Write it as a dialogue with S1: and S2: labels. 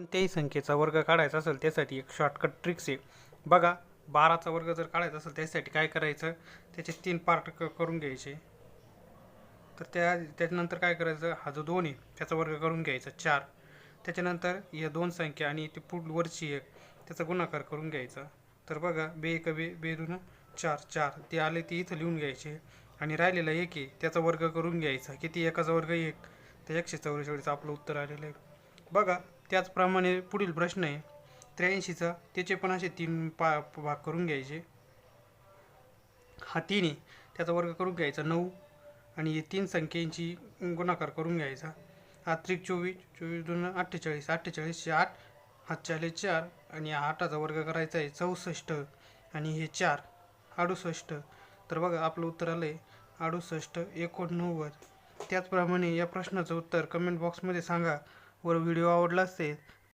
S1: कोणत्याही संख्येचा वर्ग काढायचा असेल त्यासाठी एक शॉर्टकट ट्रिक्स आहे. बघा बाराचा वर्ग जर काढायचा असेल त्यासाठी काय करायचं? त्याचे तीन पार्ट क करून घ्यायचे. तर त्या त्याच्यानंतर काय करायचं? हा जो दोन आहे त्याचा वर्ग करून घ्यायचा चार. त्याच्यानंतर या दोन संख्या आणि ती पुढवरची एक त्याचा गुणाकार करून घ्यायचा. तर बघा बे एक बे बे दोन चार चार. ते आले ते इथं लिहून घ्यायचे. आणि राहिलेला एक आहे त्याचा वर्ग करून घ्यायचा. किती? एकाचा वर्ग एक. तर एकशे चौवेचाळीस आपलं उत्तर आलेलं आहे. बघा त्याचप्रमाणे पुढील प्रश्न आहे. त्र्याऐंशीचा त्याचे पण असे तीन पा भाग करून घ्यायचे. हा तीन आहे. त्याचा वर्ग करून घ्यायचा नऊ. आणि हे तीन संख्येची गुणाकार करून घ्यायचा. हा त्रिक चोवीस चोवीस दोन अठ्ठेचाळीस. अठ्ठेचाळीसशे आठ हा चाळीस चार. आणि हा आठाचा वर्ग करायचा आहे चौसष्ट. आणि हे चार अडुसष्ट. तर बघा आपलं उत्तर आलं आहे अडुसष्ट एकोणनव्वद. त्याचप्रमाणे या प्रश्नाचं उत्तर कमेंट बॉक्समध्ये सांगा. वर व्हिडिओ आवडला असेल